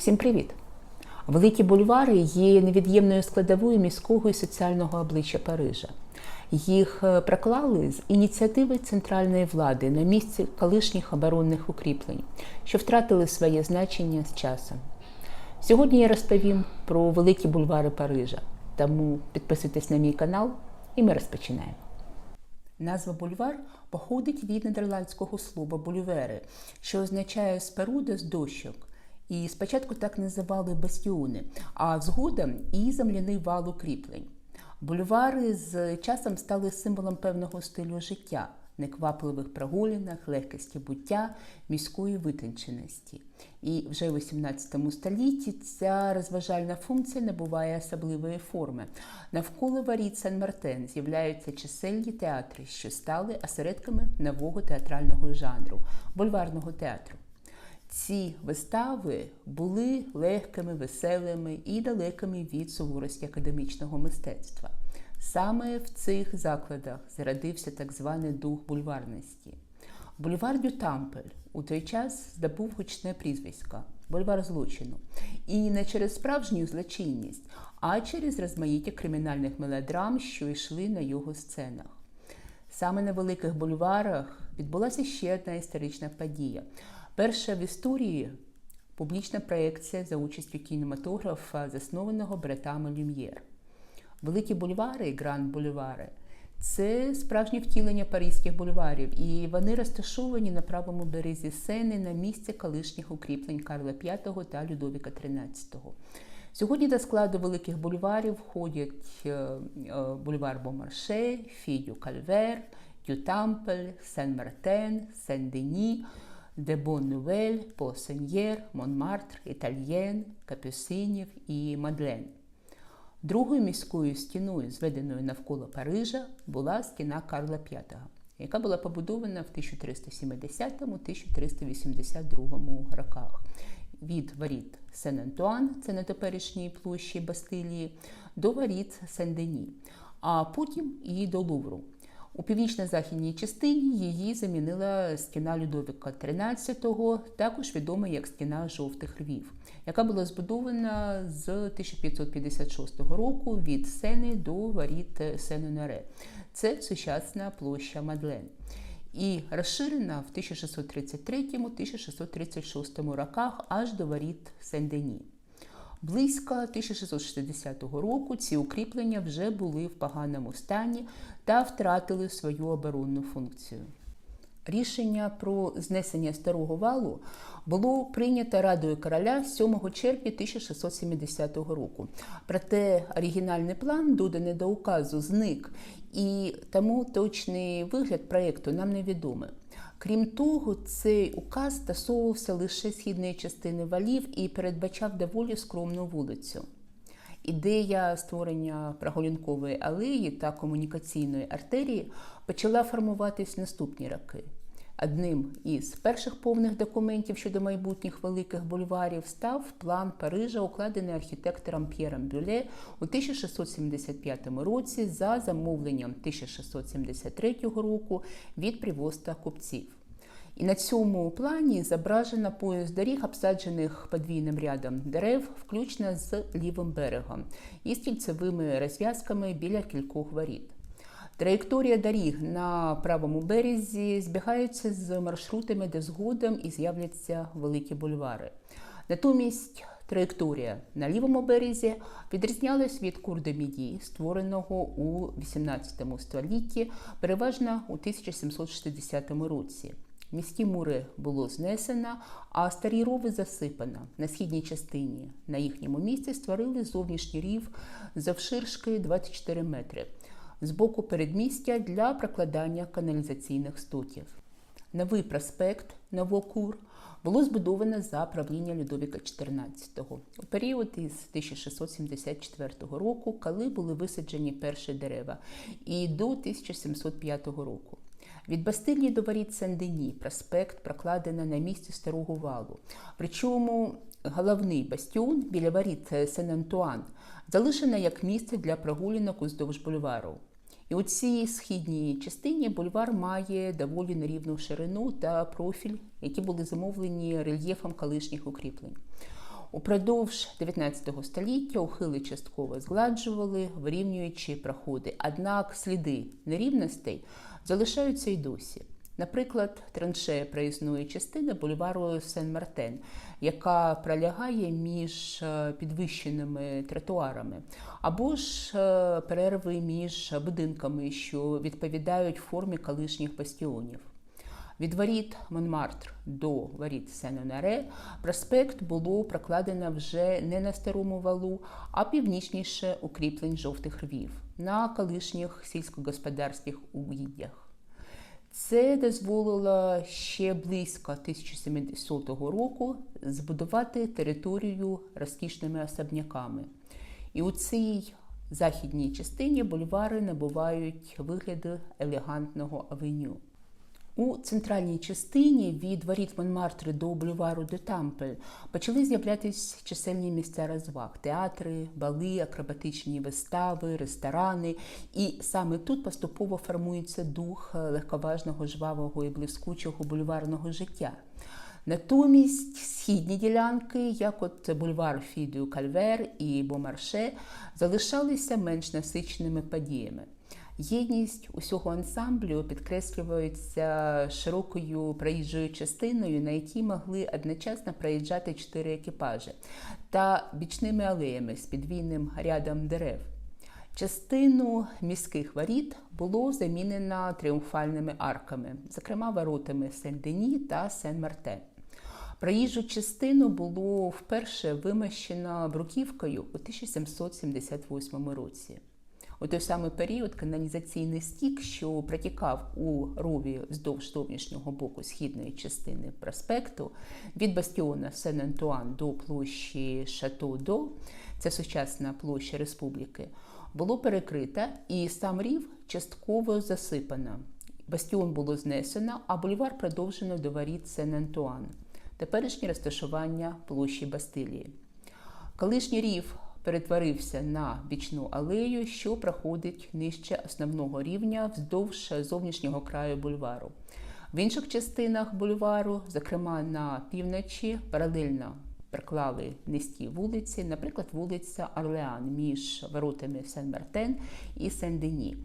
Всім привіт! Великі бульвари є невід'ємною складовою міського і соціального обличчя Парижа. Їх е, проклали з ініціативи центральної влади на місці колишніх оборонних укріплень, що втратили своє значення з часом. Сьогодні я розповім про великі бульвари Парижа. Тому підписуйтесь на мій канал, і ми розпочинаємо. Назва бульвар походить від нідерландського слова бульвери, що означає споруда з дощок. І спочатку так називали бастіони, а згодом і земляний вал укріплень. Бульвари з часом стали символом певного стилю життя, неквапливих прогулянок, легкості буття, міської витонченості. І вже в XVIII столітті ця розважальна функція набуває особливої форми. Навколо воріт Сан-Мартен з'являються чисельні театри, що стали осередками нового театрального жанру бульварного театру. Ці вистави були легкими, веселими і далекими від суворості академічного мистецтва. Саме в цих закладах зародився так званий дух бульварності. Бульвар Дю Тампель у той час здобув гучне прізвисько бульвар злочину. І не через справжню злочинність, а через розмаїття кримінальних мелодрам, що йшли на його сценах. Саме на великих бульварах відбулася ще одна історична подія. Перша в історії публічна проекція за участю кінематографа, заснованого братами Люм'єр. Великі бульвари, гранд бульвари це справжнє втілення паризьких бульварів, і вони розташовані на правому березі Сени на місці колишніх укріплень Карла V та Людовіка XIII. Сьогодні до складу великих бульварів входять бульвар Бомарше, Фідю Кальвер, Дю Тампель, Сен-Мартен, Сен-Дені. Де Бон-Нувель, Посеньєр, Монмартр, Італьєн, Капюсинів і Мадлен. Другою міською стіною, зведеною навколо Парижа, була стіна Карла V, яка була побудована в 1370-1382 роках. Від воріт Сен-Антуан, це на теперішній площі Бастилії, до воріт Сен-Дені, а потім і до Лувру. У північно-західній частині її замінила стіна Людовіка XIII, також відома як стіна жовтих львів, яка була збудована з 1556 року від Сени до воріт Сен-Оноре. Це сучасна площа Мадлен. І розширена в 1633-1636 роках аж до воріт Сен-Дені. Близько 1660 року ці укріплення вже були в поганому стані та втратили свою оборонну функцію. Рішення про знесення старого валу було прийнято Радою короля 7 червня 1670 року. Проте оригінальний план, доданий до указу, зник, і тому точний вигляд проєкту нам невідомий. Крім того, цей указ стосовувався лише східної частини валів і передбачав доволі скромну вулицю. Ідея створення прогулянкової алеї та комунікаційної артерії почала формуватись в наступні роки. Одним із перших повних документів щодо майбутніх великих бульварів став план Парижа, укладений архітектором П'єром Бюле у 1675 році за замовленням 1673 року від привозта купців. І на цьому плані зображено пояс доріг, обсаджених подвійним рядом дерев, включно з лівим берегом, і стільцевими розв'язками біля кількох воріт. Траєкторія доріг на правому березі збігаються з маршрутами, де згодом і з'являться великі бульвари. Натомість траєкторія на лівому березі відрізнялась від курда Міді, створеного у XVIII столітті, переважно у 1760 році. Міські мури було знесено, а старі рови засипано на східній частині. На їхньому місці створили зовнішній рів завширшки 24 метри з боку передмістя для прокладання каналізаційних стоків. Новий проспект Новокур було збудовано за правління Людовіка XIV у період із 1674 року, коли були висаджені перші дерева, і до 1705 року. Від Бастилії до воріт Сен-Дені проспект прокладено на місці старого валу. Причому головний бастіон біля воріт Сен-Антуан залишено як місце для прогулянок уздовж бульвару. І у цій східній частині бульвар має доволі нерівну ширину та профіль, які були замовлені рельєфом колишніх укріплень. Упродовж 19 століття ухили частково згладжували, вирівнюючи проходи. Однак сліди нерівностей залишаються й досі. Наприклад, траншея проїзної частини бульвару Сен-Мартен, яка пролягає між е, підвищеними тротуарами, або ж е, перерви між будинками, що відповідають формі колишніх бастіонів. Від воріт Монмартр до воріт Сен-Онаре проспект було прокладено вже не на старому валу, а північніше укріплень жовтих рвів на колишніх сільськогосподарських угіддях. Це дозволило ще близько 1700 року збудувати територію розкішними особняками. І у цій західній частині бульвари набувають вигляду елегантного авеню. У центральній частині від воріт Монмартри до бульвару де Тампель почали з'являтися чисельні місця розваг: театри, бали, акробатичні вистави, ресторани. І саме тут поступово формується дух легковажного, жвавого і блискучого бульварного життя. Натомість східні ділянки, як от бульвар Фідію Кальвер і Бомарше, залишалися менш насиченими подіями. Єдність усього ансамблю підкреслюється широкою проїжджою частиною, на якій могли одночасно проїжджати чотири екіпажі, та бічними алеями з підвійним рядом дерев. Частину міських воріт було замінено тріумфальними арками, зокрема воротами Сен-Дені та Сен-Мартен. Проїжджу частину було вперше вимощено бруківкою у 1778 році. У той самий період каналізаційний стік, що протікав у рові вздовж зовнішнього боку східної частини проспекту від бастіона Сен-Антуан до площі Шато-До, це сучасна площа республіки, було перекрите і сам рів частково засипано. Бастіон було знесено, а бульвар продовжено до воріт Сен-Антуан, теперішнє розташування площі Бастилії. Колишній рів перетворився на бічну алею, що проходить нижче основного рівня вздовж зовнішнього краю бульвару. В інших частинах бульвару, зокрема на півночі, паралельно приклали низькі вулиці, наприклад, вулиця Орлеан між воротами Сен-Мартен і Сен-Дені.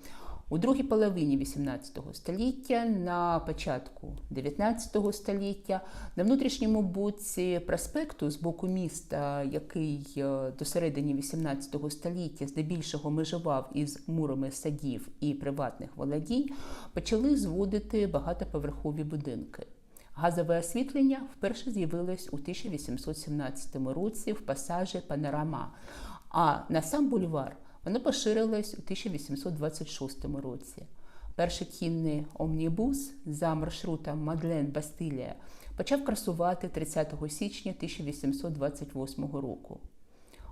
У другій половині XVIII століття, на початку XIX століття, на внутрішньому боці проспекту з боку міста, який е, до середини XVIII століття здебільшого межував із мурами садів і приватних володінь, почали зводити багатоповерхові будинки. Газове освітлення вперше з'явилось у 1817 році в пасажі Панорама, а на сам бульвар Воно поширилось у 1826 році. Перший кінний омнібус за маршрутом Мадлен Бастилія почав красувати 30 січня 1828 року.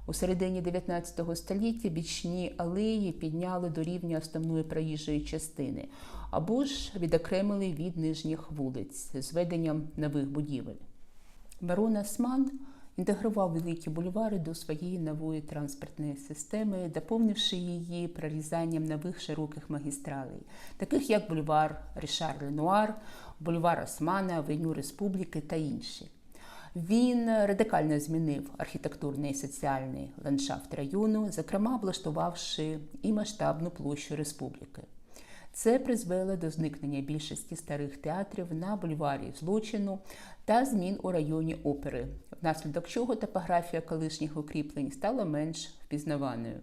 У середині 19 століття бічні алеї підняли до рівня основної проїжджої частини або ж відокремили від нижніх вулиць з веденням нових будівель. Барон Осман – інтегрував великі бульвари до своєї нової транспортної системи, доповнивши її прорізанням нових широких магістралей, таких як бульвар Рішар Ленуар, бульвар Османа, Авеню Республіки та інші. Він радикально змінив архітектурний і соціальний ландшафт району, зокрема облаштувавши і масштабну площу республіки. Це призвело до зникнення більшості старих театрів на бульварі злочину та змін у районі опери, внаслідок чого топографія колишніх укріплень стала менш впізнаваною.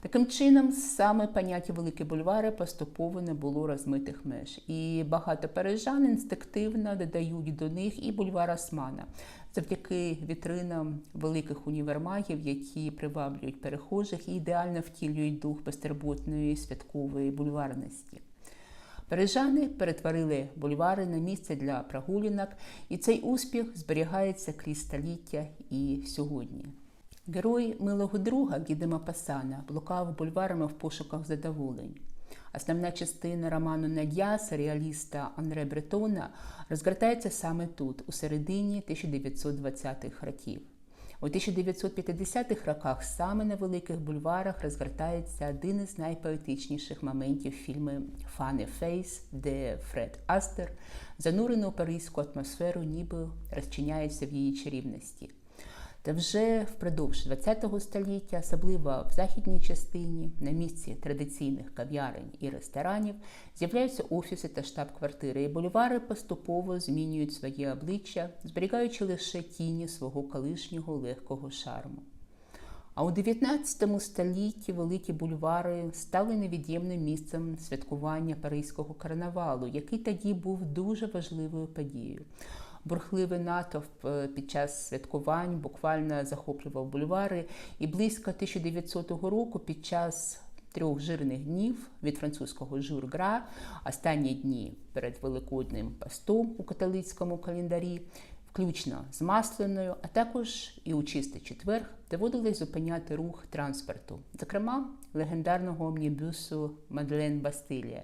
Таким чином, саме поняття великі бульвари поступово не було розмитих меж, і багато парижан інстинктивно додають до них і бульвар Османа, завдяки вітринам великих універмагів, які приваблюють перехожих і ідеально втілюють дух безтерботної святкової бульварності. Парижани перетворили бульвари на місце для прогулянок, і цей успіх зберігається крізь століття і сьогодні. Герой милого друга Гідема Пасана блукав бульварами в пошуках задоволень. Основна частина роману Надя серіаліста Андре Бретона розгортається саме тут, у середині 1920-х років. У 1950-х роках саме на великих бульварах розгортається один із найпоетичніших моментів фільму Фане Фейс, де Фред Астер, занурений у паризьку атмосферу, ніби розчиняється в її чарівності. Та вже впродовж ХХ століття, особливо в західній частині, на місці традиційних кав'ярень і ресторанів, з'являються офіси та штаб-квартири, і бульвари поступово змінюють своє обличчя, зберігаючи лише тіні свого колишнього легкого шарму. А у 19 столітті великі бульвари стали невід'ємним місцем святкування Паризького карнавалу, який тоді був дуже важливою подією. Бурхливий натовп е, під час святкувань буквально захоплював бульвари, і близько 1900 року під час трьох жирних днів від французького жургра, останні дні перед Великодним постом у католицькому календарі, включно з масляною, а також і у чистий четвер доводилось зупиняти рух транспорту, зокрема легендарного омнібусу Мадлен Бастилія.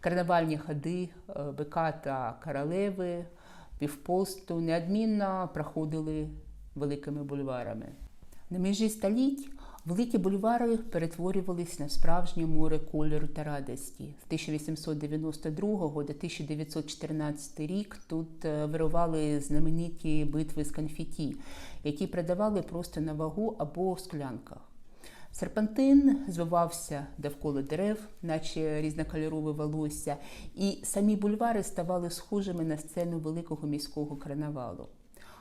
Карнавальні ходи е, бика та королеви півпосту неодмінно проходили великими бульварами. На межі століть великі бульвари перетворювались на справжнє море кольору та радості. З 1892 до 1914 рік тут е, вирували знамениті битви з конфеті, які продавали просто на вагу або в склянках. Серпантин звивався довкола дерев, наче різнокольорове волосся, і самі бульвари ставали схожими на сцену великого міського карнавалу.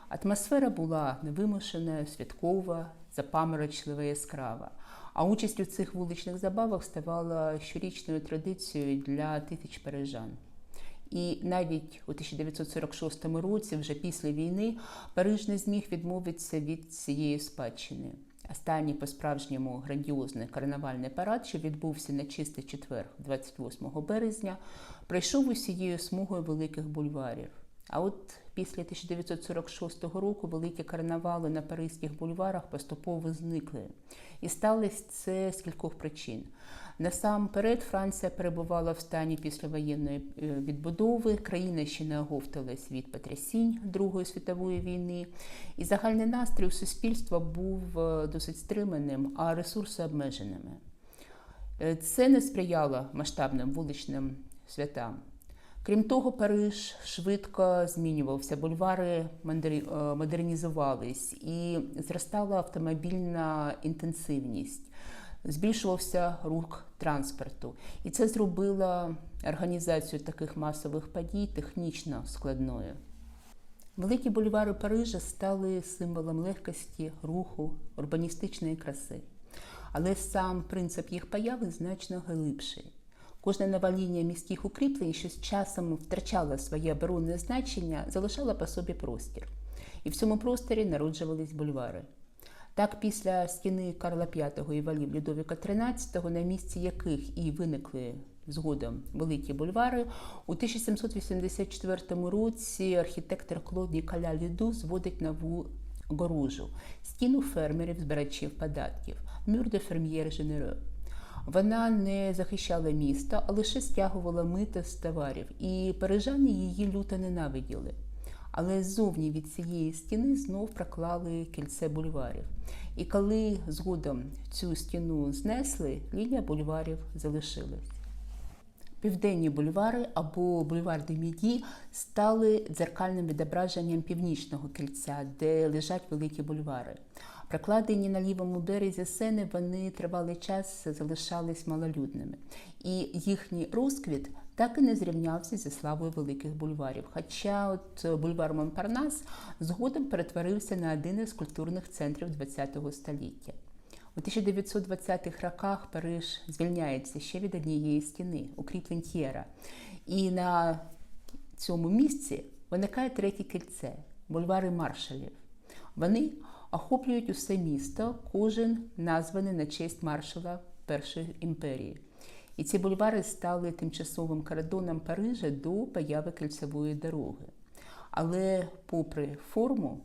Атмосфера була невимушена, святкова, запаморочлива яскрава. А участь у цих вуличних забавах ставала щорічною традицією для тисяч парижан. І навіть у 1946 році, вже після війни, Париж не зміг відмовитися від цієї спадщини. Останній по-справжньому грандіозний карнавальний парад, що відбувся на чистий четвер, 28 березня, пройшов усією смугою великих бульварів. А от після 1946 року великі карнавали на паризьких бульварах поступово зникли. І сталося це з кількох причин. Насамперед, Франція перебувала в стані післявоєнної е, відбудови, країна ще не оговталась від потрясінь Другої світової війни, і загальний настрій у суспільства був е, досить стриманим, а ресурси обмеженими. Е, це не сприяло масштабним вуличним святам. Крім того, Париж швидко змінювався, бульвари модернізувались і зростала автомобільна інтенсивність збільшувався рух транспорту. І це зробило організацію таких масових подій технічно складною. Великі бульвари Парижа стали символом легкості, руху, урбаністичної краси. Але сам принцип їх появи значно глибший. Кожна нова лінія міських укріплень, що з часом втрачала своє оборонне значення, залишала по собі простір. І в цьому просторі народжувались бульвари. Так, після стіни Карла V і валів Людовіка XIII, на місці яких і виникли згодом великі бульвари, у 1784 році архітектор Клод Ніколя Ліду зводить нову горужу стіну фермерів, збирачів податків Мюр де Ферм'єр Женеро. Вона не захищала місто, а лише стягувала мита з товарів, і парижани її люто ненавиділи але ззовні від цієї стіни знов проклали кільце бульварів. І коли згодом цю стіну знесли, лінія бульварів залишилась. Південні бульвари або бульвар де Міді стали дзеркальним відображенням північного кільця, де лежать великі бульвари. Прокладені на лівому березі сени, вони тривалий час залишались малолюдними, і їхній розквіт так і не зрівнявся зі славою великих бульварів. Хоча от бульвар Монпарнас згодом перетворився на один із культурних центрів ХХ століття. У 1920-х роках Париж звільняється ще від однієї стіни, укріплень Т'єра. І на цьому місці виникає третє кільце бульвари маршалів. Вони охоплюють усе місто, кожен названий на честь маршала Першої імперії. І ці бульвари стали тимчасовим кордоном Парижа до появи кільцевої дороги. Але, попри форму,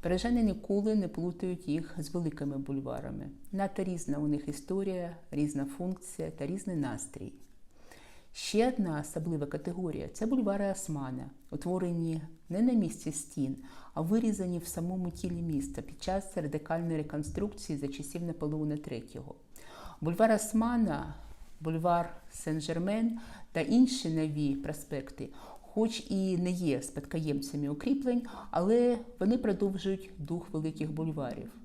парижани ніколи не плутають їх з великими бульварами. Надто різна у них історія, різна функція та різний настрій. Ще одна особлива категорія це бульвари Османа, утворені не на місці стін, а вирізані в самому тілі міста під час радикальної реконструкції за часів Наполеона III. Бульвар Османа бульвар Сен-Жермен та інші нові проспекти хоч і не є спадкоємцями укріплень, але вони продовжують дух великих бульварів.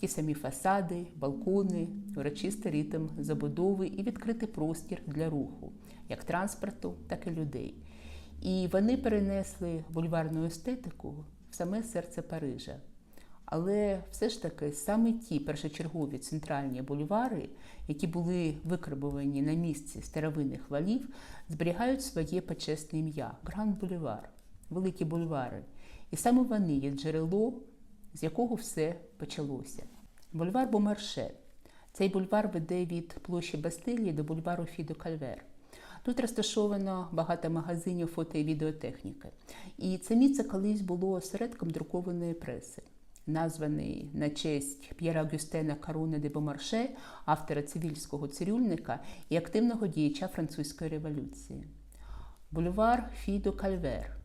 Ті самі фасади, балкони, урочистий ритм забудови і відкритий простір для руху, як транспорту, так і людей. І вони перенесли бульварну естетику в саме серце Парижа. Але все ж таки саме ті першочергові центральні бульвари, які були викарбовані на місці старовинних валів, зберігають своє почесне ім'я Гранд Бульвар, великі бульвари. І саме вони є джерело, з якого все почалося. Бульвар Бомарше. Цей бульвар веде від площі Бастилії до бульвару Фідо Кальвер. Тут розташовано багато магазинів фото і відеотехніки. І це місце колись було осередком друкованої преси названий на честь П'єра Гюстена Каруне де Бомарше, автора цивільського цирюльника і активного діяча французької революції. Бульвар Фідо Кальвер,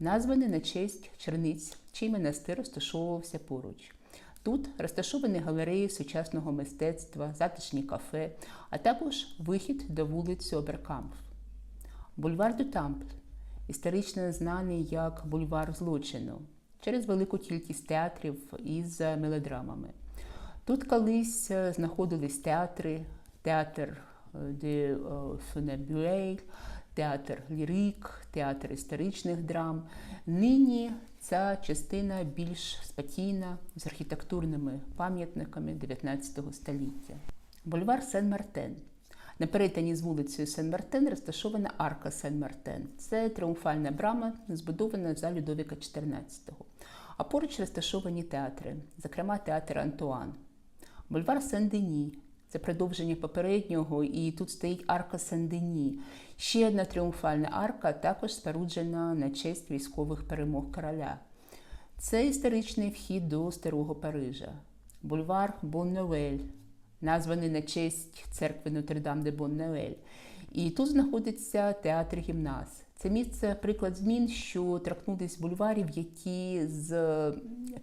названий на честь черниць, чий монастир розташовувався поруч. Тут розташовані галереї сучасного мистецтва, затишні кафе, а також вихід до вулиці Оберкамп. Бульвар Ду Тампль, історично знаний як бульвар злочину через велику кількість театрів із мелодрамами. Тут колись знаходились театри, театр де Фенебюель, театр лірик, театр історичних драм. Нині ця частина більш спокійна з архітектурними пам'ятниками 19 століття. Бульвар Сен-Мартен. На перетині з вулицею Сен-Мартен розташована арка Сен-Мартен. Це тріумфальна брама, збудована за Людовіка XIV. А поруч розташовані театри, зокрема театр Антуан, бульвар Сен-Дені. Це продовження попереднього, і тут стоїть арка Сен-Дені. Ще одна тріумфальна арка, також споруджена на честь військових перемог короля. Це історичний вхід до Старого Парижа, бульвар Бон-Новель, названий на честь церкви Нотр-Дам де Бон-Новель. І тут знаходиться театр гімназ. Це місце приклад змін, що торкнулись бульварів, які з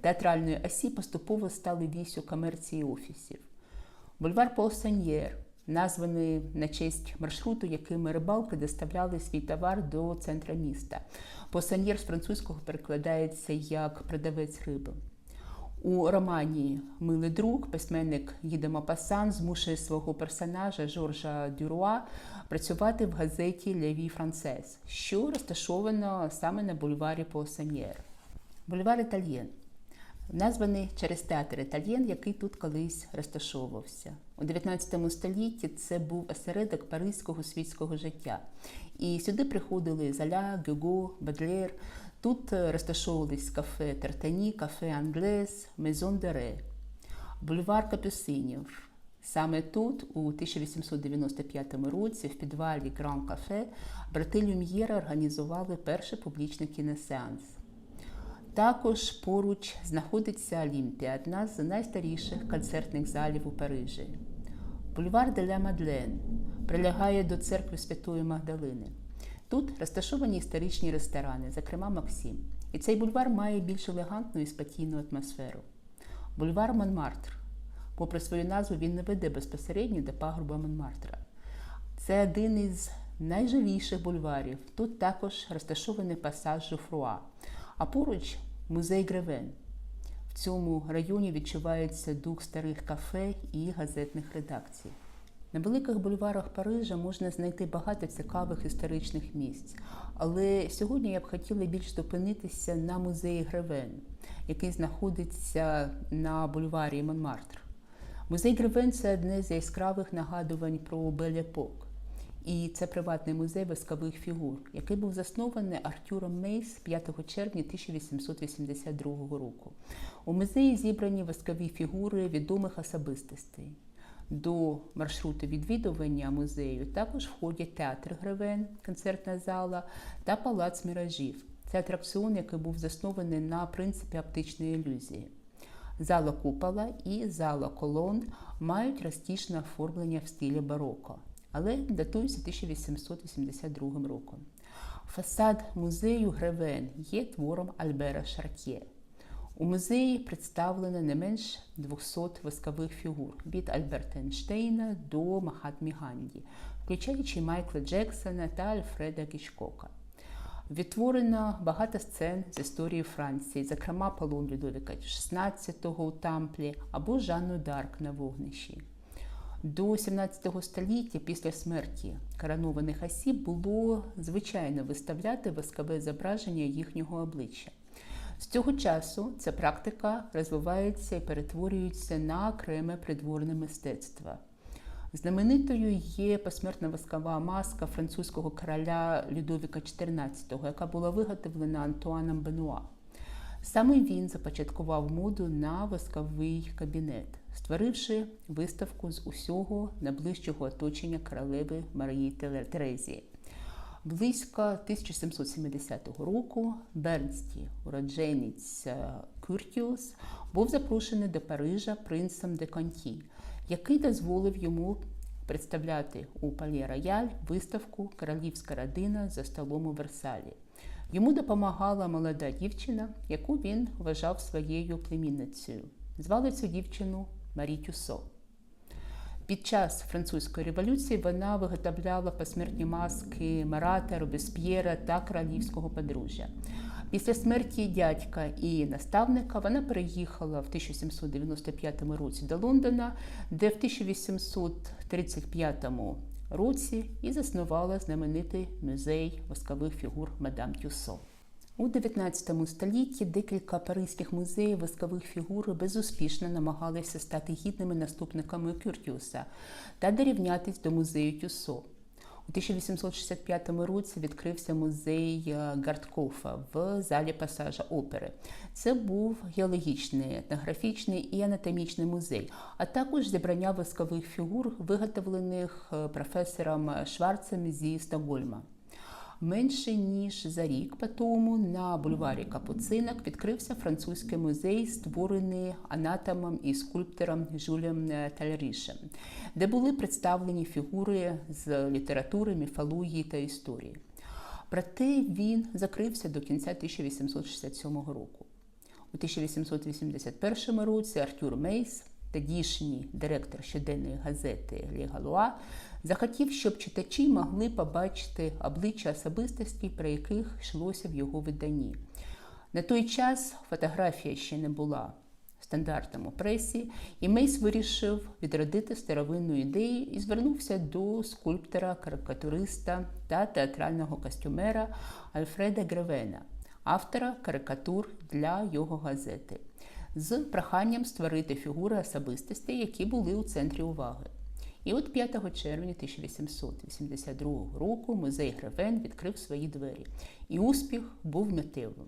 театральної осі поступово стали вісю комерції офісів. Бульвар Полсаньєр, названий на честь маршруту, якими рибалки доставляли свій товар до центра міста. Полсаньєр з французького перекладається як продавець риби. У романі Милий друг письменник Гіде Мапасан змушує свого персонажа Жоржа Дюруа працювати в газеті Леві Францес, що розташовано саме на бульварі Посаньєр. Бульвар Італьєн. Названий через театр Італьєн, який тут колись розташовувався. У 19 столітті це був осередок паризького світського життя. І сюди приходили Золя, Гюго, Бадлер. Тут розташовувались кафе Тартані, кафе Англес, Мезон Дере, бульвар Капюсинів. Саме тут, у 1895 році, в підвалі Гран Кафе, брати Люм'єра організували перший публічний кіносеанс. Також поруч знаходиться Олімпія, одна з найстаріших концертних залів у Парижі. Бульвар де ля Мадлен прилягає до церкви Святої Магдалини. Тут розташовані історичні ресторани, зокрема Максим. І цей бульвар має більш елегантну і спокійну атмосферу. Бульвар Монмартр. Попри свою назву, він не веде безпосередньо до пагорба Монмартра. Це один із найживіших бульварів. Тут також розташований пасаж Жуфруа, а поруч музей Гревен. В цьому районі відчувається дух старих кафе і газетних редакцій. На великих бульварах Парижа можна знайти багато цікавих історичних місць, але сьогодні я б хотіла більш зупинитися на музеї Гревен, який знаходиться на бульварі Монмартр. Музей Гревен це одне з яскравих нагадувань про Бель-Епок. І це приватний музей воскових фігур, який був заснований Артюром Мейс 5 червня 1882 року. У музеї зібрані воскові фігури відомих особистостей. До маршруту відвідування музею також входять театр Гревен, концертна зала та палац міражів. Це атракціон, який був заснований на принципі оптичної ілюзії. Зала купола і зала колон мають розтішне оформлення в стилі бароко, але датуються 1882 роком. Фасад музею Гревен є твором Альбера Шаркє. У музеї представлено не менш 200 воскових фігур від Альберта Ейнштейна до Махатмі Ганді, включаючи Майкла Джексона та Альфреда Гічкока. Відтворено багато сцен з історії Франції, зокрема полон Людовіка XVI у Тамплі або Жанну Дарк на вогнищі. До 17 століття після смерті коронованих осіб було звичайно виставляти воскове зображення їхнього обличчя. З цього часу ця практика розвивається і перетворюється на окреме придворне мистецтво. Знаменитою є посмертна воскова маска французького короля Людовіка XIV, яка була виготовлена Антуаном Бенуа. Саме він започаткував моду на восковий кабінет, створивши виставку з усього найближчого оточення королеви Марії Терезії. Близько 1770 року Бернсті, уродженець Кюртіус, був запрошений до Парижа принцем де Конті, який дозволив йому представляти у Палє Рояль виставку Королівська родина за столом у Версалі. Йому допомагала молода дівчина, яку він вважав своєю племінницею. Звали цю дівчину Марі Тюсо. Під час французької революції вона виготовляла посмертні маски Марата, Робесп'єра та королівського подружжя. Після смерті дядька і наставника вона переїхала в 1795 році до Лондона, де в 1835 році і заснувала знаменитий музей воскових фігур Мадам Тюсо. У 19 столітті декілька паризьких музеїв воскових фігур безуспішно намагалися стати гідними наступниками Кюртіуса та дорівнятись до музею Тюсо. У 1865 році відкрився музей Гардкофа в залі пасажа опери. Це був геологічний, етнографічний і анатомічний музей, а також зібрання воскових фігур, виготовлених професором Шварцем зі Стокгольма. Менше ніж за рік по тому на бульварі Капуцинок відкрився французький музей, створений анатомом і скульптором Жюлем Тальрішем, де були представлені фігури з літератури, міфології та історії. Проте він закрився до кінця 1867 року. У 1881 році Артюр Мейс, тодішній директор щоденної газети Лі Галуа, захотів, щоб читачі могли побачити обличчя особистостей, про яких йшлося в його виданні. На той час фотографія ще не була стандартом у пресі, і Мейс вирішив відродити старовинну ідею і звернувся до скульптора, карикатуриста та театрального костюмера Альфреда Гревена, автора карикатур для його газети, з проханням створити фігури особистостей, які були у центрі уваги. І от 5 червня 1882 року музей Гревен відкрив свої двері, і успіх був миттєвим.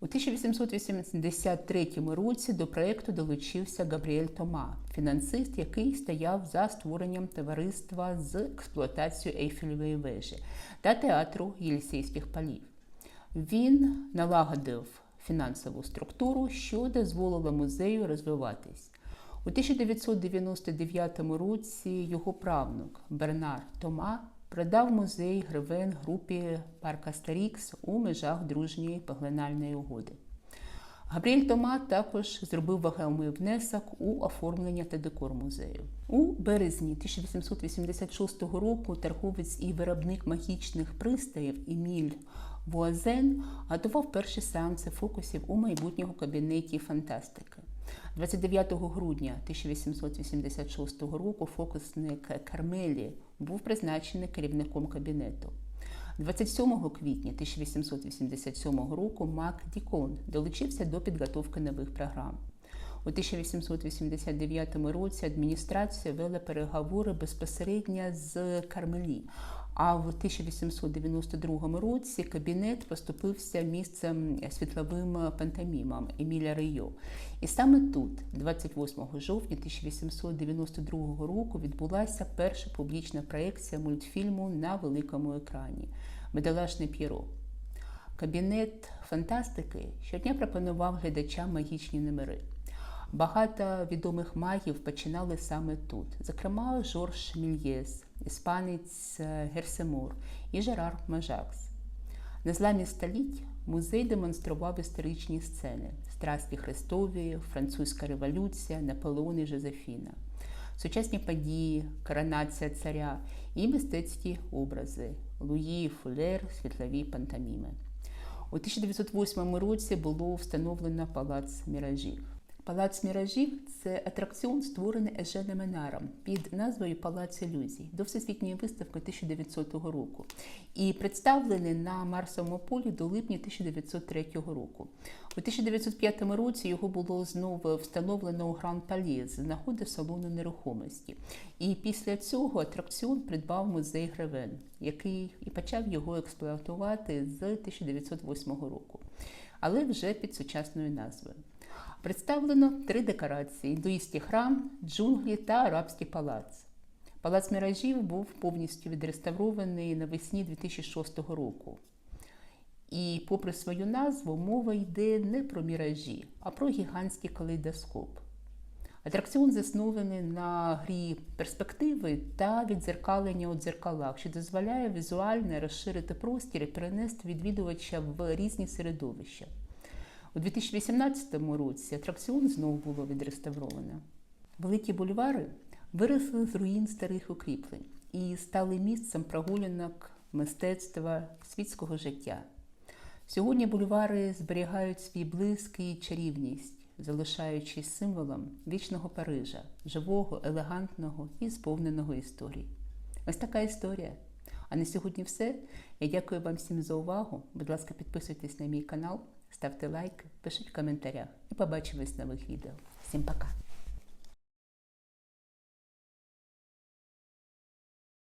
У 1883 році до проєкту долучився Габріель Тома, фінансист, який стояв за створенням товариства з експлуатацією Ейфелевої вежі та театру Єлісейських полів. Він налагодив фінансову структуру, що дозволило музею розвиватись. У 1999 році його правнук Бернар Тома продав музей Гривен групі Парка Старікс у межах дружньої поглинальної угоди. Габріель Тома також зробив вагомий внесок у оформлення та декор музею. У березні 1886 року торговець і виробник магічних пристроїв Еміль Вуазен готував перші сеанси фокусів у майбутнього кабінеті фантастики. 29 грудня 1886 року фокусник Кармелі був призначений керівником кабінету. 27 квітня 1887 року Мак Дікон долучився до підготовки нових програм. У 1889 році адміністрація вела переговори безпосередньо з Кармелі, а в 1892 році кабінет поступився місцем світловим пантомімам Еміля Рейо. І саме тут, 28 жовтня 1892 року, відбулася перша публічна проекція мультфільму на великому екрані Медалашне П'єро. Кабінет фантастики щодня пропонував глядачам магічні номери. Багато відомих магів починали саме тут, зокрема Жорж Мільєс, іспанець е, Герсемур і Жерар Мажакс. На зламі століть музей демонстрував історичні сцени страсті Христові, Французька революція, Наполеон і Жозефіна, сучасні події, коронація царя і мистецькі образи, Луї Фулер, світлові пантоміми. У 1908 році було встановлено палац міражів. Палац міражів це атракціон, створений Еженом Енаром під назвою Палац ілюзій до Всесвітньої виставки 1900 року і представлений на Марсовому полі до липня 1903 року. У 1905 році його було знову встановлено у Гран Паліс з нагоди салону нерухомості. І після цього атракціон придбав музей Гревен, який і почав його експлуатувати з 1908 року, але вже під сучасною назвою. Представлено три декорації: індуїстський храм, джунглі та арабський палац. Палац міражів був повністю відреставрований навесні 2006 року. І, попри свою назву, мова йде не про міражі, а про гігантський калейдоскоп. Атракціон заснований на грі перспективи та відзеркалення у дзеркалах, що дозволяє візуально розширити простір і перенести відвідувача в різні середовища. У 2018 році атракціон знову було відреставровано. Великі бульвари виросли з руїн старих укріплень і стали місцем прогулянок, мистецтва, світського життя. Сьогодні бульвари зберігають свій блиск і чарівність, залишаючись символом вічного Парижа, живого, елегантного і сповненого історії. Ось така історія. А на сьогодні все. Я дякую вам всім за увагу. Будь ласка, підписуйтесь на мій канал, ставте лайк, пишіть в коментарях і побачимось в нових відео. Всім пока!